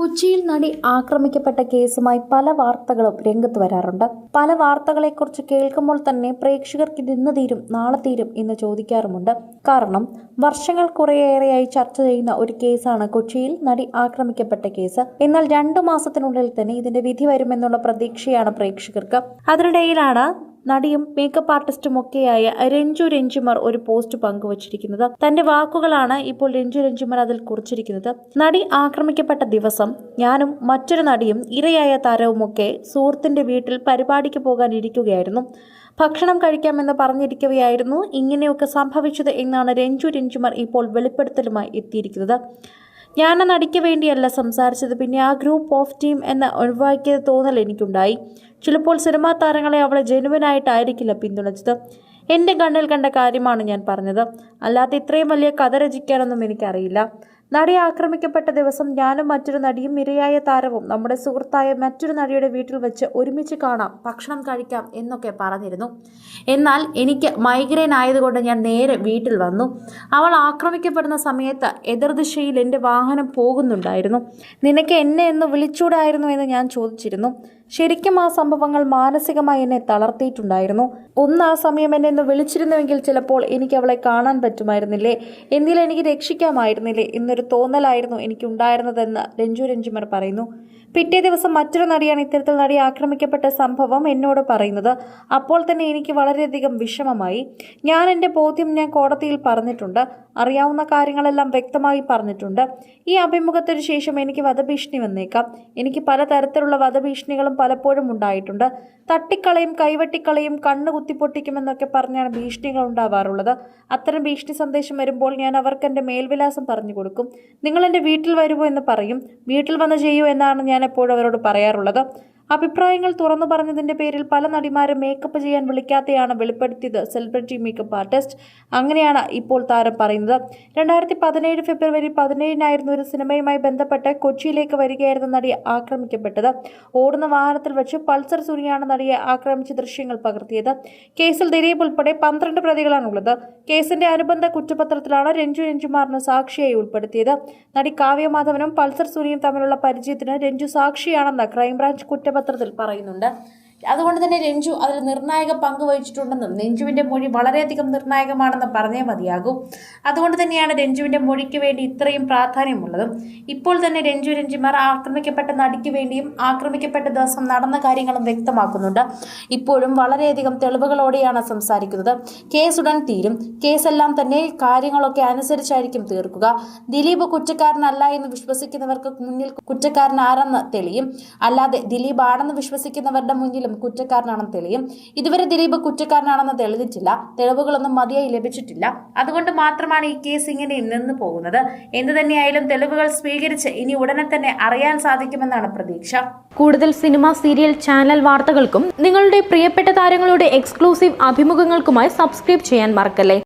കൊച്ചിയിൽ നടി ആക്രമിക്കപ്പെട്ട കേസുമായി പല വാർത്തകളും രംഗത്ത് വരാറുണ്ട്. പല വാർത്തകളെക്കുറിച്ച് കേൾക്കുമ്പോൾ തന്നെ പ്രേക്ഷകർക്ക് ഇന്ന് തീരും നാളെ തീരും എന്ന് ചോദിക്കാറുമുണ്ട്. കാരണം വർഷങ്ങൾ കുറേയേറെയായി ചർച്ച ചെയ്യുന്ന ഒരു കേസാണ് കൊച്ചിയിൽ നടി ആക്രമിക്കപ്പെട്ട കേസ്. എന്നാൽ രണ്ടു മാസത്തിനുള്ളിൽ തന്നെ ഇതിന്റെ വിധി വരുമെന്നുള്ള പ്രതീക്ഷയാണ് പ്രേക്ഷകർക്ക്. അതിനിടയിലാണ് നടിയും മേക്കപ്പ് ആർട്ടിസ്റ്റും ഒക്കെയായ രഞ്ജു രഞ്ജുമാർ ഒരു പോസ്റ്റ് പങ്കുവച്ചിരിക്കുന്നത്. തന്റെ വാക്കുകളാണ് ഇപ്പോൾ രഞ്ജു രഞ്ജുമാർ അതിൽ കുറിച്ചിരിക്കുന്നത്. നടി ആക്രമിക്കപ്പെട്ട ദിവസം ഞാനും മറ്റൊരു നടിയും ഇരയായ താരവുമൊക്കെ സുഹൃത്തിന്റെ വീട്ടിൽ പരിപാടിക്ക് പോകാൻ ഇരിക്കുകയായിരുന്നു ഭക്ഷണം കഴിക്കാമെന്ന് പറഞ്ഞിരിക്കവെയായിരുന്നു. ഇങ്ങനെയൊക്കെ സംഭവിച്ചത് എന്നാണ് രഞ്ജു രഞ്ജുമാർ ഇപ്പോൾ വെളിപ്പെടുത്തലുമായി എത്തിയിരിക്കുന്നത്. ഞാൻ ആ നടിക്ക് വേണ്ടിയല്ല സംസാരിച്ചത്. പിന്നെ ആ ഗ്രൂപ്പ് ഓഫ് ടീം എന്ന ഒഴിവാക്കിയ തോന്നൽ എനിക്കുണ്ടായി. ചിലപ്പോൾ സിനിമാ താരങ്ങളെ അവളെ ജെനുവനായിട്ടായിരിക്കില്ല പിന്തുണച്ചത്. എന്റെ കണ്ണിൽ കണ്ട കാര്യമാണ് ഞാൻ പറഞ്ഞത്. അല്ലാതെ ഇത്രയും വലിയ കഥ രചിക്കാനൊന്നും എനിക്കറിയില്ല. നടി ആക്രമിക്കപ്പെട്ട ദിവസം ഞാനും മറ്റൊരു നടിയും ഇരയായ താരവും നമ്മുടെ സുഹൃത്തായ മറ്റൊരു നടിയുടെ വീട്ടിൽ വെച്ച് ഒരുമിച്ച് കാണാം ഭക്ഷണം കഴിക്കാം എന്നൊക്കെ പറഞ്ഞിരുന്നു. എന്നാൽ എനിക്ക് മൈഗ്രെയിൻ ആയതുകൊണ്ട് ഞാൻ നേരെ വീട്ടിൽ വന്നു. അവൾ ആക്രമിക്കപ്പെടുന്ന സമയത്ത് എതിർദിശയിൽ എന്റെ വാഹനം പോകുന്നുണ്ടായിരുന്നു. നിനക്ക് എന്നെ എന്ന് വിളിച്ചൂടായിരുന്നു എന്ന് ഞാൻ ചോദിച്ചിരുന്നു. ശരിക്കും ആ സംഭവങ്ങൾ മാനസികമായി എന്നെ തളർത്തിയിട്ടുണ്ടായിരുന്നു. ഒന്ന് ആ സമയം എന്നെ ഒന്ന് വിളിച്ചിരുന്നുവെങ്കിൽ ചിലപ്പോൾ എനിക്ക് അവളെ കാണാൻ പറ്റുമായിരുന്നില്ലേ? എന്നിൽ എനിക്ക് രക്ഷിക്കാമായിരുന്നില്ലേ? എന്നൊരു തോന്നലായിരുന്നു എനിക്കുണ്ടായിരുന്നതെന്ന് രഞ്ജു രഞ്ജിമർ പറയുന്നു. പിറ്റേ ദിവസം മറ്റൊരു നടിയാണ് ഇത്തരത്തിൽ നടി ആക്രമിക്കപ്പെട്ട സംഭവം എന്നോട് പറയുന്നത്. അപ്പോൾ തന്നെ എനിക്ക് വളരെയധികം വിഷമമായി. ഞാൻ എന്റെ ബോധ്യം ഞാൻ കോടതിയിൽ പറഞ്ഞിട്ടുണ്ട്. അറിയാവുന്ന കാര്യങ്ങളെല്ലാം വ്യക്തമായി പറഞ്ഞിട്ടുണ്ട്. ഈ അഭിമുഖത്തിന് ശേഷം എനിക്ക് വധഭീഷണി വന്നേക്കാം. എനിക്ക് പലതരത്തിലുള്ള വധഭീഷണികളും പലപ്പോഴും ഉണ്ടായിട്ടുണ്ട്. തട്ടിക്കളയും കൈവെട്ടിക്കളയും കണ്ണ് കുത്തിപ്പൊട്ടിക്കുമെന്നൊക്കെ പറഞ്ഞാണ് ഭീഷണികൾ ഉണ്ടാവാറുള്ളത്. അത്തരം ഭീഷണി സന്ദേശം വരുമ്പോൾ ഞാൻ അവർക്ക് എന്റെ മേൽവിലാസം പറഞ്ഞു കൊടുക്കും. നിങ്ങൾ എന്റെ വീട്ടിൽ വരുമോ എന്ന് പറയും. വീട്ടിൽ വന്ന് ചെയ്യൂ എന്നാണ് ഞാൻ എപ്പോഴും അവരോട് പറയാറുള്ളത്. അഭിപ്രായങ്ങൾ തുറന്നു പറഞ്ഞതിന്റെ പേരിൽ പല നടിമാരും മേക്കപ്പ് ചെയ്യാൻ വിളിക്കാതെയാണ് വെളിപ്പെടുത്തിയത് സെലിബ്രിറ്റി മേക്കപ്പ് ആർട്ടിസ്റ്റ് അങ്ങനെയാണ് ഇപ്പോൾ താരം പറയുന്നത്. രണ്ടായിരത്തി പതിനേഴ് ഫെബ്രുവരി പതിനേഴിനായിരുന്നു ഒരു സിനിമയുമായി ബന്ധപ്പെട്ട് കൊച്ചിയിലേക്ക് വരികയായിരുന്ന നടി ആക്രമിക്കപ്പെട്ടത്. ഓടുന്ന വാഹനത്തിൽ വെച്ച് പൾസർ സുനിയാണ് നടിയെ ആക്രമിച്ച ദൃശ്യങ്ങൾ പകർത്തിയത്. കേസിൽ ദിലീപ് ഉൾപ്പെടെ പന്ത്രണ്ട് പ്രതികളാണുള്ളത്. കേസിന്റെ അനുബന്ധ കുറ്റപത്രത്തിലാണ് രഞ്ജു രഞ്ജുമാറിന് സാക്ഷിയായി ഉൾപ്പെടുത്തിയത്. നടി കാവ്യമാധവനും പൾസർ സുനിയും തമ്മിലുള്ള പരിചയത്തിന് രഞ്ജു സാക്ഷിയാണെന്ന് ക്രൈംബ്രാഞ്ച് കുറ്റപത്രത്തിൽ പറയുന്നുണ്ട്. അതുകൊണ്ട് തന്നെ രഞ്ജു അതിൽ നിർണായക പങ്ക് വഹിച്ചിട്ടുണ്ടെന്നും രഞ്ജുവിന്റെ മൊഴി വളരെയധികം നിർണായകമാണെന്ന് പറഞ്ഞേ മതിയാകും. അതുകൊണ്ട് തന്നെയാണ് രഞ്ജുവിന്റെ മൊഴിക്ക് വേണ്ടി ഇത്രയും പ്രാധാന്യമുള്ളതും. ഇപ്പോൾ തന്നെ രഞ്ജു രഞ്ജിമാർ ആക്രമിക്കപ്പെട്ട നടിക്ക് വേണ്ടിയും ആക്രമിക്കപ്പെട്ട ദിവസം നടന്ന കാര്യങ്ങളും വ്യക്തമാക്കുന്നുണ്ട്. ഇപ്പോഴും വളരെയധികം തെളിവുകളോടെയാണ് സംസാരിക്കുന്നത്. കേസ് ഉടൻ തീരും. കേസെല്ലാം തന്നെ കാര്യങ്ങളൊക്കെ അനുസരിച്ചായിരിക്കും തീർക്കുക. ദിലീപ് കുറ്റക്കാരനല്ല എന്ന് വിശ്വസിക്കുന്നവർക്ക് മുന്നിൽ കുറ്റക്കാരൻ ആരെന്ന് തെളിയും. അല്ലാതെ ദിലീപ് ആണെന്ന് വിശ്വസിക്കുന്നവരുടെ മുന്നിലും കുറ്റക്കാരനാണെന്ന് തെളിയും. ഇതുവരെ ദിലീപ് കുറ്റക്കാരനാണെന്ന് തെളിഞ്ഞിട്ടില്ല തെളിവുകളൊന്നും മതിയായി ലഭിച്ചിട്ടില്ല. അതുകൊണ്ട് മാത്രമാണ് ഈ കേസ് ഇങ്ങനെ നിന്ന് പോകുന്നത്. എന്തു തന്നെയായാലും തെളിവുകൾ സ്വീകരിച്ച് ഇനി ഉടനെ തന്നെ അറിയാൻ സാധിക്കുമെന്നാണ് പ്രതീക്ഷ. കൂടുതൽ സിനിമ സീരിയൽ ചാനൽ വാർത്തകൾക്കും നിങ്ങളുടെ പ്രിയപ്പെട്ട താരങ്ങളുടെ എക്സ്ക്ലൂസീവ് അഭിമുഖങ്ങൾക്കുമായി സബ്സ്ക്രൈബ് ചെയ്യാൻ മറക്കല്ലേ?